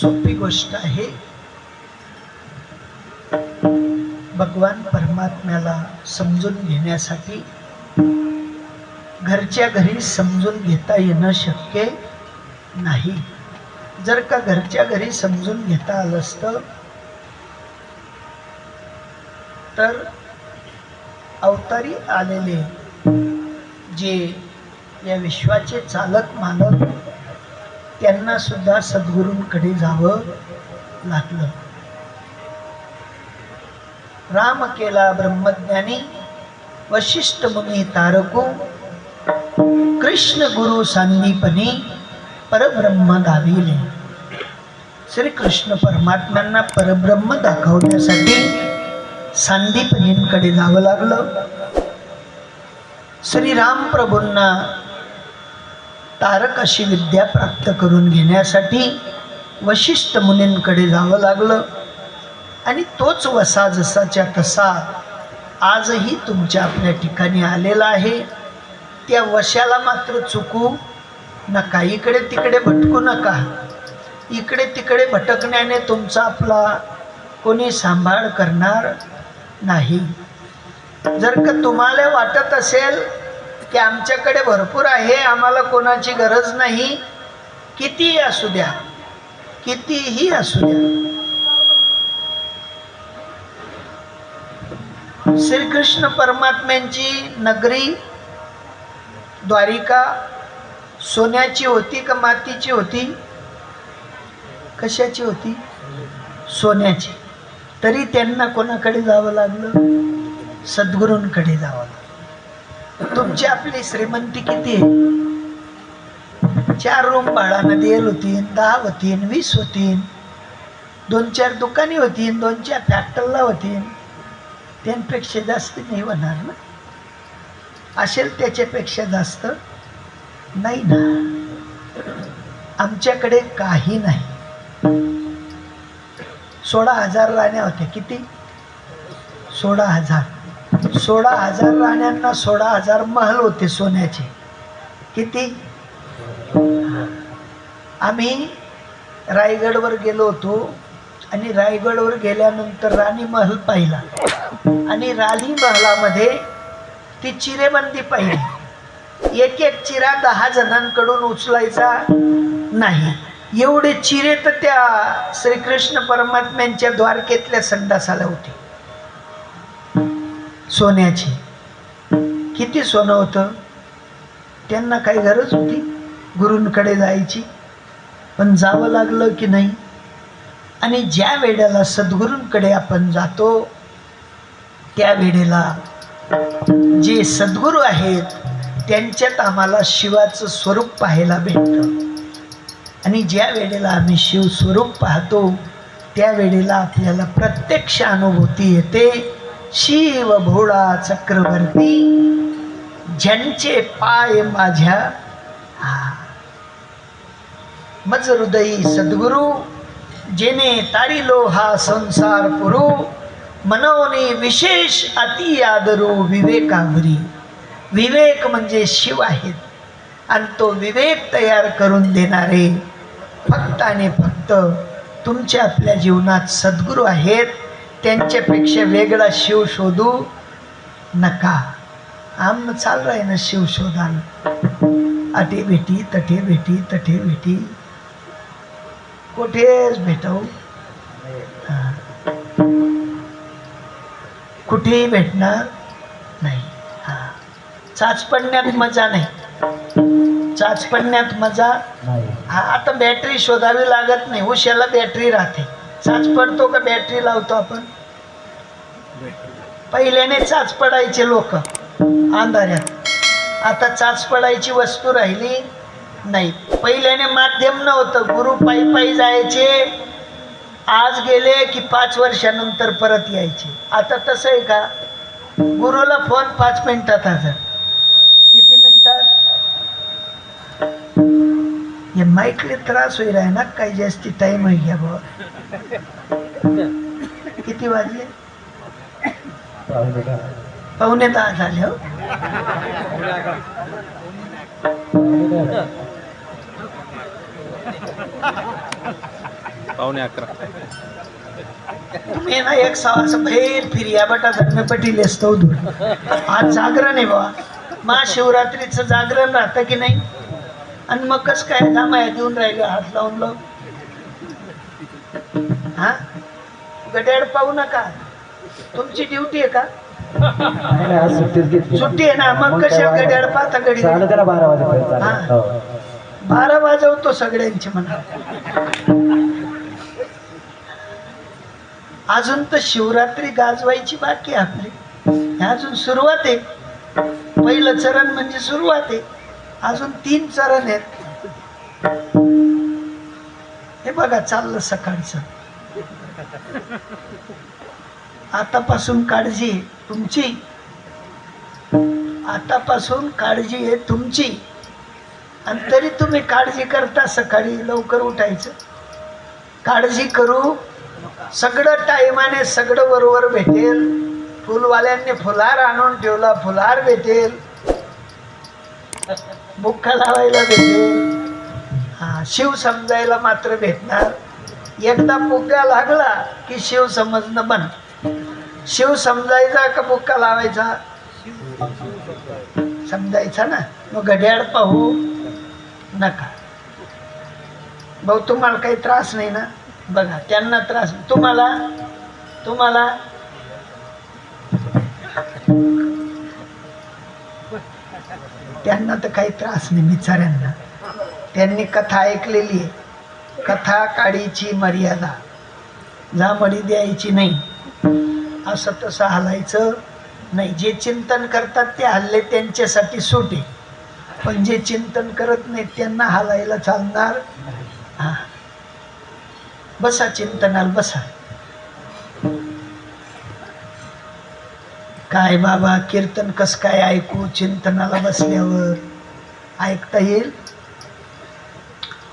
सोपी गोष्ट आहे. भगवान परमात्म्याला समजून घेण्यासाठी घरच्या घरी समजून घेता येणं शक्य नाही. जर का घरच्या घरी समजून घेता आलं असतं तर अवतारी आलेले जे या विश्वाचे चालक मालक त्यांना सुद्धा सद्गुरूंकडे जावं लागलं. राम केला ब्रह्मज्ञानी वशिष्ठ मुनी तारको कृष्ण गुरु सांदीपनी परब्रह्म दाविले श्रीकृष्ण परमात्म्यांना परब्रह्म दाखवण्यासाठी सांदीपनींकडे जावं लागलं. श्री राम प्रभूंना तारक अशी विद्या प्राप्त करून घेण्यासाठी वशिष्ठ मुनींकडे जावं लागलं. आणि तोच वसा जसाच्या तसा आजही तुमच्या आपल्या ठिकाणी आलेला आहे. त्या वशाला मात्र चुकू नका. इकडे तिकडे भटकू नका. इकडे तिकडे भटकण्याने तुमचा आपला कोणी सांभाळ करणार नाही. जर का तुम्हाला वाटत असेल की आमच्याकडे भरपूर आहे आम्हाला कोणाची गरज नाही. कितीही असू द्या कितीही असू द्या. श्रीकृष्ण परमात्म्यांची नगरी द्वारिका सोन्याची होती का मातीची होती? कशाची होती? सोन्याची. तरी त्यांना कोणाकडे जावं लागलं? सद्गुरूंकडे जावं लागलं. तुमची आपली श्रीमंती किती आहे? चार रूम भाडानं देल होतीन दहा होतीन वीस होतीन दोन चार दुकाने होतीन दोन चार फॅक्टरला होतीन. त्यांपेक्षा जास्त नाही होणार ना? असेल त्याच्यापेक्षा जास्त नाही ना? आमच्याकडे काही नाही. सोळा हजार राण्या होत्या. किती? सोळा हजार. सोळा हजार राण्यांना सोळा हजार महाल होते सोन्याचे. किती? आम्ही रायगडवर गेलो होतो आणि रायगडवर गेल्यानंतर राणी महल पाहिला. आणि राणी महलामध्ये ती चिरेबंदी पाहिली. एक एक चिरा दहा जणांकडून उचलायचा नाही. एवढे चिरे तर त्या श्रीकृष्ण परमात्म्यांच्या द्वारकेतल्या संडासाला होते. सोन्याची. किती सोनं होतं? त्यांना काही गरज होती? गुरूंकडे जायची. पण जावं लागलं की नाही? आणि ज्या वेळेला सद्गुरूंकडे आपण जातो त्या वेळेला जे सद्गुरू आहेत त्यांच्यात आम्हाला शिवाचं स्वरूप पाहायला भेटतं. आणि ज्या वेळेला आम्ही शिव स्वरूप पाहतो त्या वेळेला आपल्याला प्रत्यक्ष अनुभूती येते. शिव भोळा चक्रवर्ती ज्यांचे पाय माझ्या हा मज हृदयी सद्गुरू जेने तारिलो हा संसार पुरू मनवणे विशेष अति आदरो विवेकावरी विवेक म्हणजे शिव आहेत आणि तो विवेक तयार करून देणारे फक्त आणि फक्त तुमच्या आपल्या जीवनात सद्गुरू आहेत त्यांच्यापेक्षा वेगळा शिव शोधू नका. आम चाल आहे ना शिव शोधान. अटे भेटी तटे भेटी तटे भेटी. कुठेच भेटव? हा. कुठेही भेटणार नाही. हा. चाच पडण्यात मजा नाही. चाच पडण्यात मजा हा आता बॅटरी शोधावी लागत नाही. उशाला बॅटरी राहते. चाच पडतो का बॅटरी लावतो आपण? पहिल्याने चाच पडायचे लोक अंधाऱ्यात. आता चाच पडायची वस्तू राहिली नाही. पहिल्याने माध्यम नव्हतं. गुरु पायी पायी जायचे. आज गेले की पाच वर्षानंतर परत यायचे. आता तसं आहे का? गुरुला फोन पाच मिनिटात हजर हे माईकले त्रास होईल आहे ना काही जास्ती टाईम आहे बाबा किती वाजले? पावणे दहा झाले हो. पावणे अकरा. तुम्ही ना एक सवा असं बाहेर फिर्या बटा धर्म पटील असतो दूर आज जागरण आहे बाबा महाशिवरात्रीचं जागरण राहतं की नाही? आणि मग कस काय जामाया देऊन राहिले हात लावून लावून हा? गड्याड पाहू नका. तुमची ड्युटी आहे का? सुट्टी आहे ना मग कशा गड्याड पाहता गडी बारा वाजेपर्यंत. हा. बारा वाजवतो सगळ्यांची म्हणा. अजून तर शिवरात्री गाजवायची बाकी आपली. अजून सुरुवात आहे. पहिलं चरण म्हणजे सुरुवात आहे. अजून तीन चरण आहेत. हे बघा चाललं सकाळचं. आतापासून काळजी आहे तुमची. आतापासून काळजी आहे तुमची. आणि तरी तुम्ही काळजी करता सकाळी लवकर उठायचं. काळजी करू. सगळं टायमाने सगळं बरोबर भेटेल. फुलवाल्यांनी फुलार आणून ठेवला फुलार भेटेल. बुक्का लावायला भेटेल. हा शिव समजायला मात्र भेटणार. एकदा बुक्का लागला की शिव समजणं बन शिव समजायचा का बुक्का लावायचा? समजायचा ना. मग घड्याळ पाहू नका. भाऊ तुम्हाला काही त्रास नाही ना? बघा त्यांना त्रास. तुम्हाला? तुम्हाला? त्यांना तर काही त्रास नाही बिचाऱ्यांना. त्यांनी कथा ऐकलेली आहे. कथा काडीची मर्यादा. झामडी द्यायची नाही. असं तसं हलायचं नाही. जे चिंतन करतात ते हल्ले त्यांच्यासाठी सूट आहे. पण जे चिंतन करत नाहीत त्यांना हलायला चालणार हां. बसा चिंतनाला बसा. काय बाबा कीर्तन कस काय ऐकू चिंतनाला बसल्यावर? ऐकता येईल?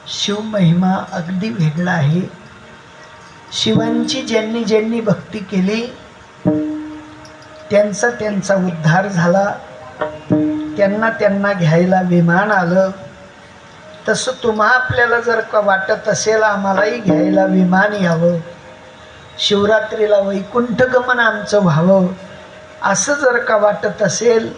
शिव महिमा अगदी वेगळा आहे. शिवांची ज्यांनी ज्यांनी भक्ती केली त्यांचा त्यांचा उद्धार झाला. त्यांना त्यांना घ्यायला विमान आलं. तसं तुम्हा आपल्याला जर का वाटत असेल आम्हालाही घ्यायला विमान यावं. शिवरात्रीला वैकुंठ गमन आमचं व्हावं. असं जर का वाटत असेल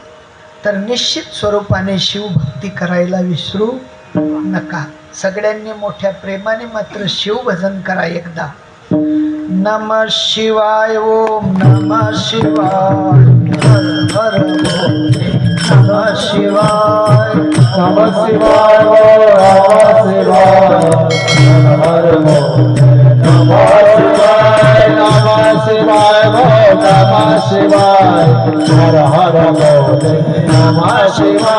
तर निश्चित स्वरूपाने शिवभक्ती करायला विसरू नका. सगळ्यांनी मोठ्या प्रेमाने मात्र शिवभजन करा एकदा. नम शिवाय ओम नम शिवाय हर हर नम शिवाय नम शिवाय नम शिवाय हर हर शिवाय. नम शिवाय ओ शिवाय हर हर शिवाय शिवाय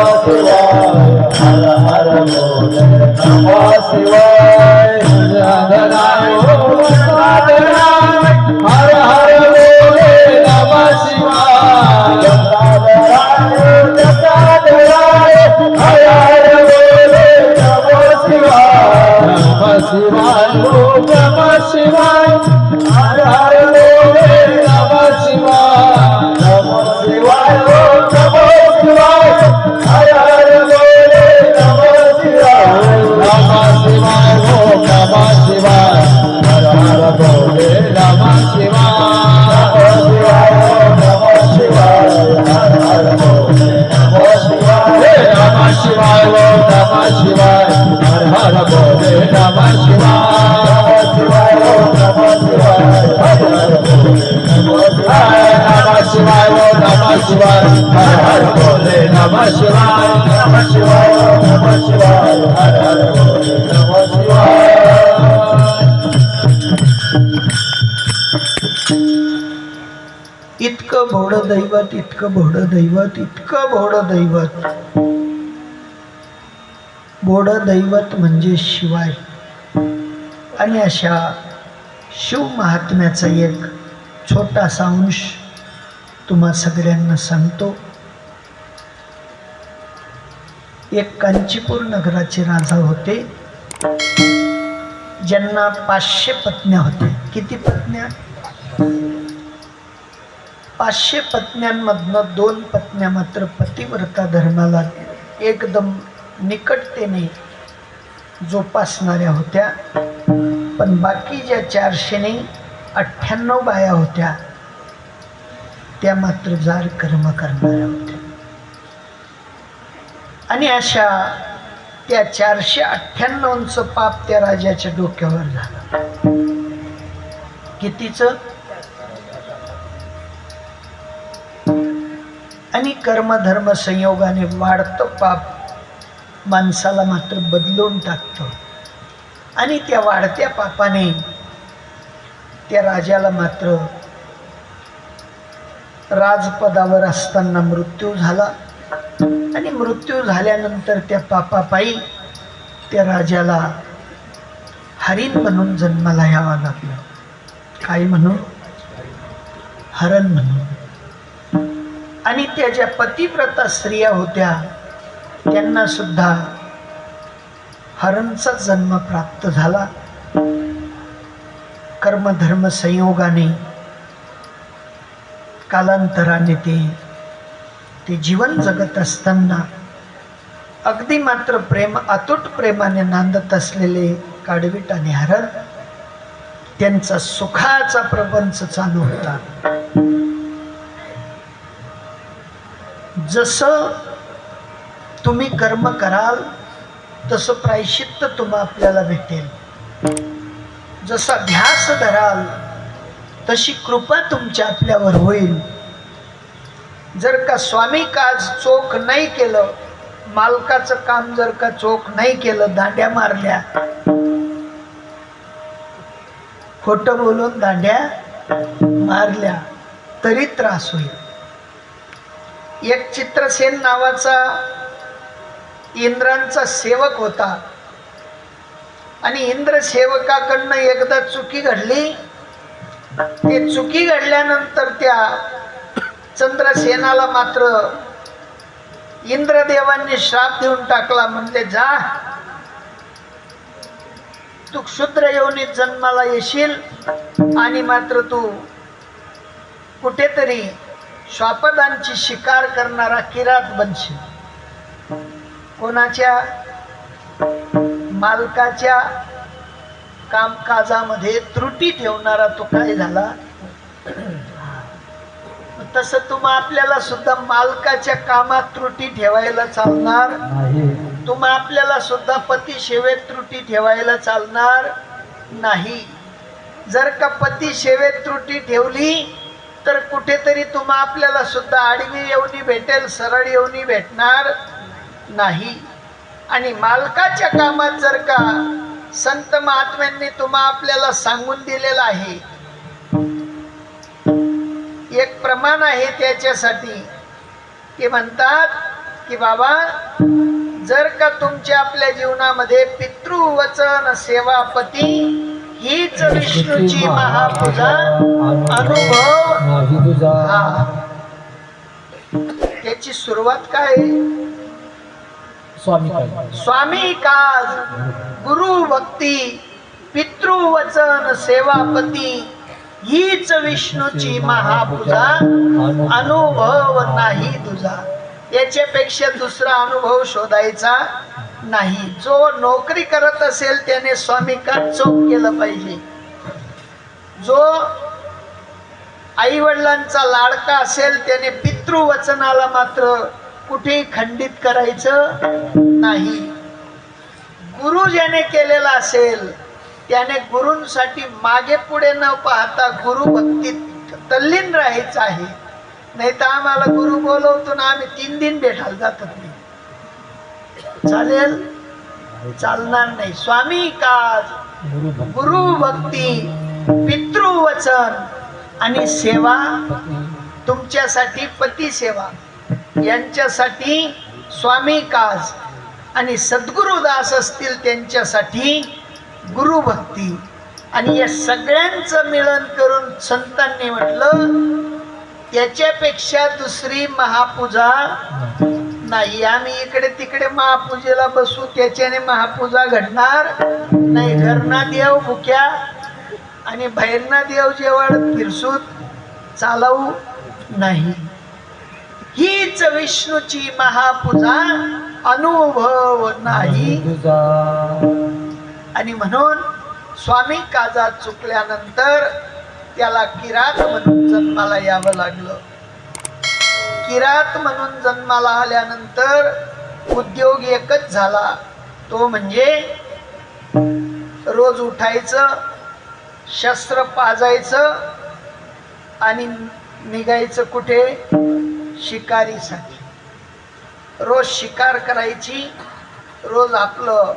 शिवाय हर हर शिवाय शिवाय हर हर शिवाय शिवाय ओ शिवाय हर हर शिवाय ओ शिवाय हर हर शिवाय शिवाय ओ शिवाय हर हर शिवाय इतकं भोड दैवत इतकं भोड दैवत इतकं भोड दैवत. भोडं दैवत म्हणजे शिवाय. आणि अशा शिव महात्म्याचा एक छोटासा अंश तुम्हा सगळ्यांना सांगतो. एक कांचीपूर नगराचे राजा होते. ज्यांना पाचशे पत्न्या होत्या. किती पत्न्या? पाचशे पत्न्यांमधनं दोन पत्न्या मात्र पतिव्रता धर्माला एकदम निकटतेने जोपासणाऱ्या होत्या. पण बाकी ज्या चारशेने अठ्ठ्याण्णव बाया होत्या त्या मात्र जार कर्म करणाऱ्या होत्या. आणि अशा त्या चारशे अठ्ठ्याण्णवचं पाप त्या राजाच्या डोक्यावर झालं. कितीच? आणि कर्मधर्म संयोगाने वाढतं पाप माणसाला मात्र बदलून टाकतं. आणि त्या वाढत्या पापाने त्या राजाला मात्र राजपदावर असताना मृत्यू झाला. आणि मृत्यू झाल्यानंतर त्या पापापायी त्या राजाला हरिण म्हणून जन्माला यावं लागलं. काय म्हणून हरण म्हणून. आणि त्या ज्या पतिव्रता स्त्रिया होत्या त्यांना सुद्धा हरणचा जन्म प्राप्त झाला. कर्मधर्म संयोगाने कालांतराने ते ते जीवन जगत असताना अगदी मात्र प्रेम अतूट प्रेमाने नांदत असलेले काडवीट आणि हरण त्यांचा सुखाचा प्रपंच चालू होता. जसं तुम्ही कर्म कराल तसं प्रायश्चित्त तुम्हा आपल्याला भेटेल. जसा ध्यास धराल तशी कृपा तुमच्या आपल्यावर होईल. जर का स्वामी काज चोख नाही केलं मालकाचं काम जर का चोख नाही केलं दांड्या मारल्या खोटं बोलून दांड्या मारल्या तरी त्रास होईल. एक चित्रसेन नावाचा इंद्रांचा सेवक होता. आणि इंद्र सेवकाकडनं एकदा चुकी घडली. ते चुकी घडल्यानंतर त्या चंद्रसेनाला मात्र इंद्रदेवांनी श्राप देऊन टाकला. म्हणजे जा. तू क्षुद्र योनीत जन्माला येशील आणि मात्र तू कुठेतरी श्वापदांची शिकार करणारा किरात बनशील. कोणाच्या मालकाच्या कामकाजामध्ये त्रुटी ठेवणारा तो काय झाला? तसं तुम्हा आपल्याला सुद्धा मालकाच्या कामात त्रुटी ठेवायला चालणार. तुम्हा आपल्याला सुद्धा पती सेवेत त्रुटी ठेवायला चालणार नाही. जर का पती सेवेत त्रुटी ठेवली तर कुठेतरी तुम्हा आपल्याला सुद्धा आडवी येवणी भेटेल सरळ येवणी भेटणार. नाही. आणि मालकाच्या कामात जर का संत महात्म्यांनी तुम्हा आपल्याला सांगून दिलेलं आहे एक प्रमाण आहे त्याच्यासाठी. ते म्हणतात की बाबा जर का तुमच्या आपल्या जीवनामध्ये पितृवचन सेवापती हीच विष्णूची महापूजा अनुभव त्याची सुरुवात काय आहे? स्वामी काज गुरु भक्ती पितृवचन सेवापती हीच विष्णूची महापूजा अनुभव नाही तुझा. याच्यापेक्षा दुसरा अनुभव शोधायचा नाही. जो नोकरी करत असेल त्याने स्वामी का चोख केलं पाहिजे. जो आई वडिलांचा लाडका असेल त्याने पितृवचनाला मात्र कुठे खंडित करायचं नाही. गुरु ज्याने केलेला असेल त्याने गुरूंसाठी मागे पुढे न पाहता गुरु भक्तीत तल्लीन राहायचं आहे. नाही तर आम्हाला गुरु बोलवतो ना आम्ही तीन दिन भेटायला जातात नाही. चालेल? चालणार नाही. स्वामी काज गुरु भक्ती पितृवचन आणि सेवा तुमच्यासाठी पती सेवा. यांच्यासाठी स्वामी काज आणि सद्गुरुदास असतील त्यांच्यासाठी गुरुभक्ती आणि या सगळ्यांचं मिळन करून संतांनी म्हटलं याच्यापेक्षा दुसरी महापूजा नाही. आम्ही इकडे तिकडे महापूजेला बसू त्याच्याने महापूजा घडणार नाही. घरना देव भुक्या आणि बाहेरना देव जेवळ फिरसूत चालवू नाही. हीच विष्णूची महापूजा अनुभव नाही. आणि म्हणून स्वामी काजात चुकल्यानंतर त्याला किरात म्हणून जन्माला यावं लागलं. किरात म्हणून जन्माला आल्यानंतर उद्योग एकच झाला. तो म्हणजे रोज उठायचं शस्त्र पाजायचं आणि निघायचं कुठे? शिकारीसाठी. रोज शिकार करायची रोज आपलं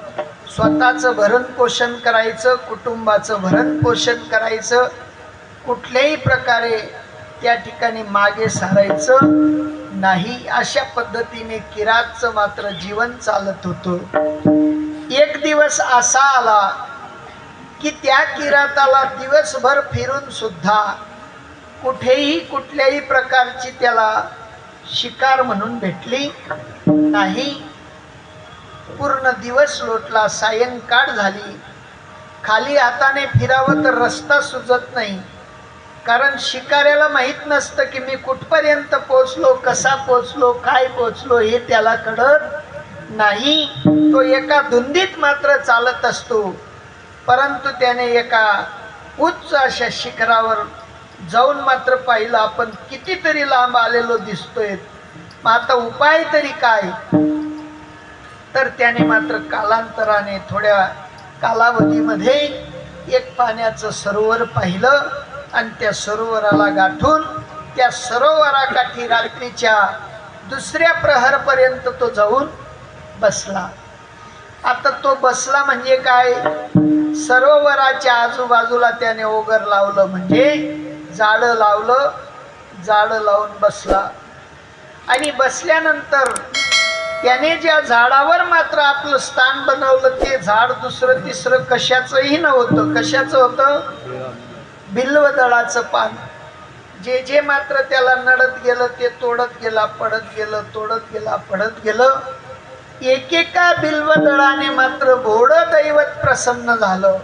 स्वतःचं भरणपोषण करायचं कुटुंबाचं भरणपोषण करायचं कुठल्याही प्रकारे त्या ठिकाणी मागे सारायचं नाही अशा पद्धतीने किरातचं मात्र जीवन चालत होतं. एक दिवस असा आला की त्या किराताला दिवसभर फिरून सुद्धा कुठेही कुठल्याही प्रकारची त्याला शिकार म्हणून भेटली. नाही. पूर्ण दिवस लोटला सायंकाळ झाली. खाली हाताने फिरावं तर रस्ता सुचत नाही. कारण शिकाऱ्याला माहीत नसतं की मी कुठपर्यंत पोचलो कसा पोचलो काय पोचलो हे त्याला कळत नाही. तो एका धुंदीत मात्र चालत असतो. परंतु त्याने एका उच्च अशा शिखरावर जाऊन मात्र पाहिलं आपण कितीतरी लांब आलेलो दिसतोय. मग आता उपाय तरी काय? तर त्याने मात्र कालांतराने थोड्या कालावधीमध्ये एक पाण्याचं सरोवर पाहिलं आणि त्या सरोवराला गाठून त्या सरोवराकाठी रात्रीच्या दुसऱ्या प्रहरपर्यंत तो जाऊन बसला. आता तो बसला म्हणजे काय? सरोवराच्या आजूबाजूला त्याने ओगर लावलं म्हणजे जाळं लावलं जाळं लावून बसला. आणि बसल्यानंतर त्याने ज्या झाडावर मात्र आपलं स्थान बनवलं ते झाड दुसरं तिसरं कशाचंही नव्हतं. कशाचं होतं? बिल्वदळाचं पान. जे जे मात्र त्याला नडत गेलं ते तोडत गेला पडत गेलं तोडत गेला पडत गेलं. एकेका बिल्वदळाने मात्र भोड दैवत प्रसन्न झालं.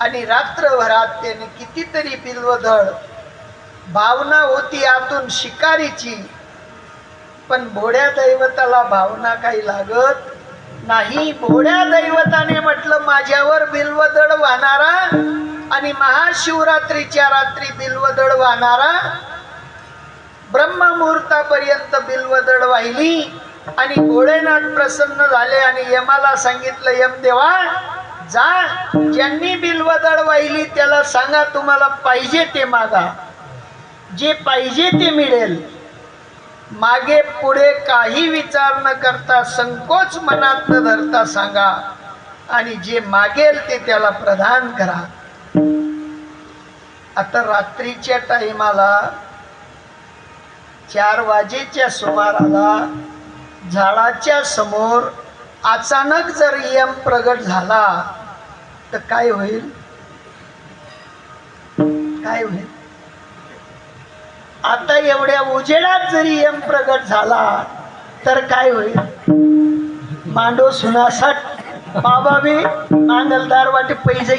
आणि रात्रभरात त्याने कितीतरी बिल्वदळ भावना होती आतून शिकारीची पण भोड्या दैवताला भावना काही लागत नाही. भोड्या दैवताने म्हटलं माझ्यावर बिल्वदळ वाहणारा आणि महाशिवरात्रीच्या रात्री बिल्वदळ वाहणारा ब्रह्ममुहूर्तापर्यंत बिल्वदळ वाहिली आणि भोळेनाथ प्रसन्न झाले आणि यमाला सांगितलं यम देवा जा. ज्यांनी बिलवदळ वाहिली त्याला सांगा तुम्हाला पाहिजे ते मागा. जे पाहिजे ते मिळेल. मागे पुढे काही विचार न करता संकोच मनात न धरता सांगा. आणि जे मागेल ते त्याला प्रदान करा. आता रात्रीच्या टाइमाला चार वाजेच्या सुमाराला झाडाच्या समोर अचानक जर यम प्रगट झाला तर काय होईल? काय होईल? आता एवढ्या उजेडात जरी यम प्रगट झाला तर काय होईल? मांडो सुनासट बाबा मी मांगलदार वाटे पैसे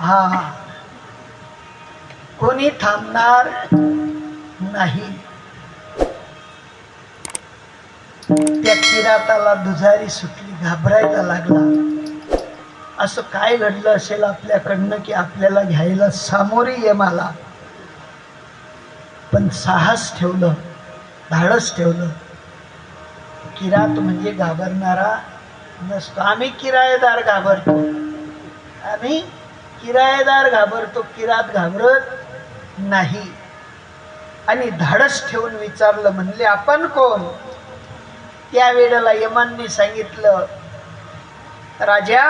हा. कोणी थांबणार नाही. त्या किराताला दुजारी सुटली घाबरायला लागला. असं काय घडलं असेल आपल्याकडनं की आपल्याला घ्यायला सामोरे यमाला पण साहस ठेवलं धाडस ठेवलं. किरात म्हणजे घाबरणारा नसतो. आम्ही किरायेदार घाबरतो. आम्ही किरायेदार घाबरतो किरात घाबरत नाही. आणि धाडस ठेवून विचारलं म्हणले आपण कोण? त्या वेळेला यमांनी सांगितलं राजा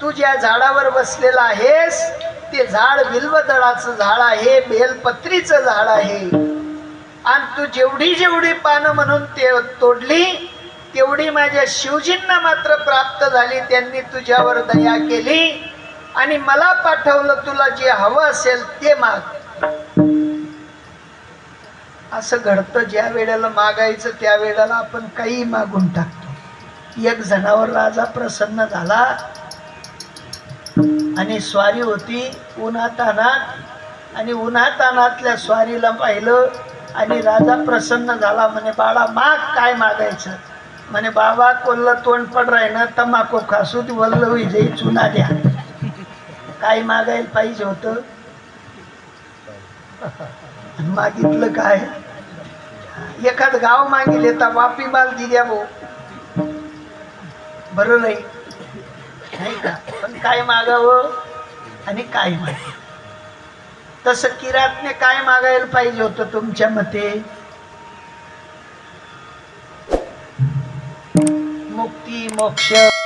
तू ज्या झाडावर बसलेला आहेस ते झाड विल्वदळाचं झाड आहे बेलपत्रीचं झाड आहे. आणि तू जेवढी जेवढी पानं म्हणून ते तोडली तेवढी माझ्या शिवजींना मात्र प्राप्त झाली त्यांनी तुझ्यावर दया केली. आणि मला पाठवलं तुला जे हवं असेल ते माग. असं घडतं ज्या वेळेला मागायचं त्या वेळेला आपण काही मागून टाकतो. एक जनावर राजा प्रसन्न झाला आणि स्वारी होती उन्हातानात आणि उन्हातानातल्या स्वारीला पाहिलं आणि राजा प्रसन्न झाला. म्हणे बाळा माग काय मागायचं? म्हणे बाबा कोल्हा तोंड पड राही ना तंबाखू खासू ती वल्ल होई चुना द्या. काय मागायला पाहिजे होतं? मागितलं काय? एखाद गाव मागील येता वापी बाल दिल्या भाऊ बरं नाही. नाही का? पण काय मागावं? आणि काय मागे तसं किरातने काय मागायला पाहिजे होतं तुमच्या मते? मुक्ती मोक्ष